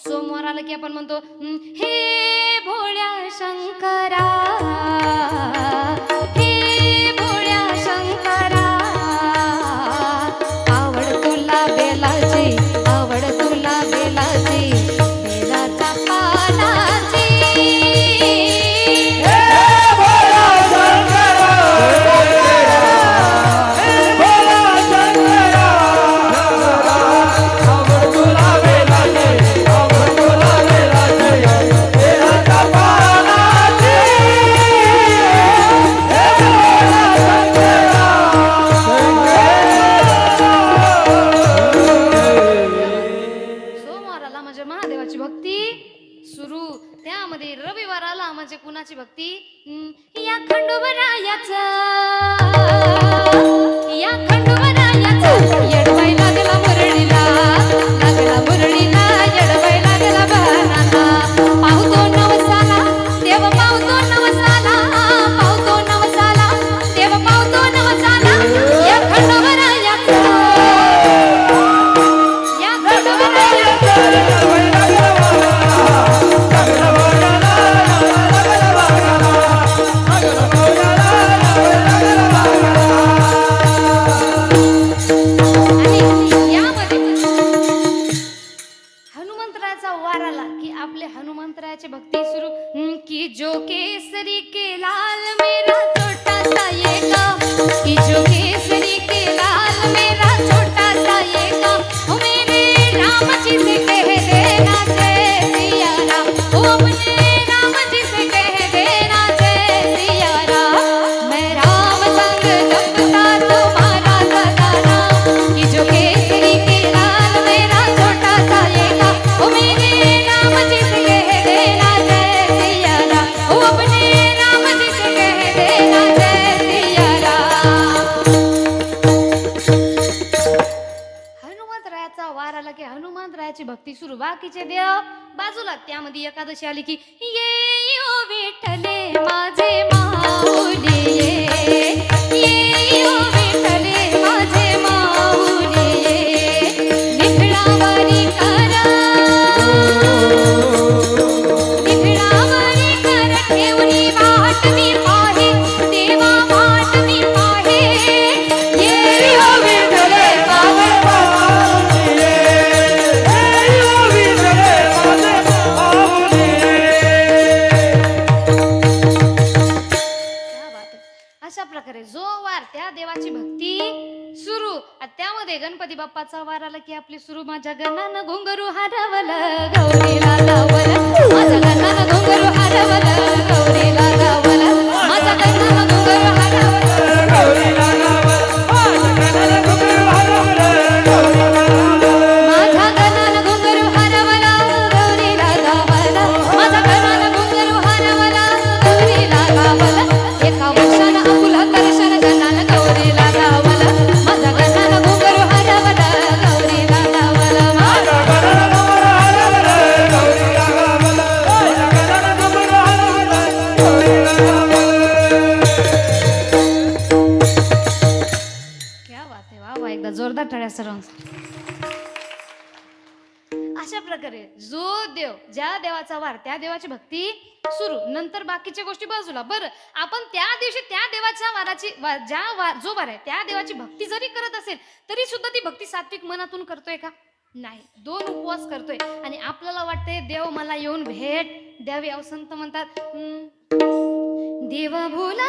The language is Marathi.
सोमवार आलं की आपण म्हणतो हे भोळ्या शंकरा सुरू. त्यामध्ये रविवार आला म्हणजे कुणाची भक्ती? या खंडोबरायाच. जो केसरी केला हनुमंतरायाचा वार आला की हनुमंतरायाची भक्ती सुरू. बाकीचे देव बाजूला. त्यामध्ये एकादशी आली की ये यो विठ्ठले प्रकारे जो वार त्या देवाची भक्ती सुरू. आणि त्यामध्ये गणपती बाप्पाचा वार आला की आपली सुरू माझ्या गणानं घुंगरू हरवलं. गौरीला लावलं. माझ्या गणानं घुंगरू हरवलं. एकदा टाळ्या अशा प्रकारे जो देव ज्या देवाचा वार त्या देवाची भक्ती सुरू. नंतर बाकीच्या गोष्टी बाजूला. बरं आपण त्या दिवशी त्या देवाच्या वाराची वा- ज्या वार जो वार आहे त्या देवाची भक्ती जरी करत असेल तरी सुद्धा ती भक्ती सात्विक मनातून करतोय का? नाही. दोन उपवास करतोय. आणि आपल्याला वाटतंय देव मला येऊन भेट द्यावी अवसंत म्हणतात देव भोला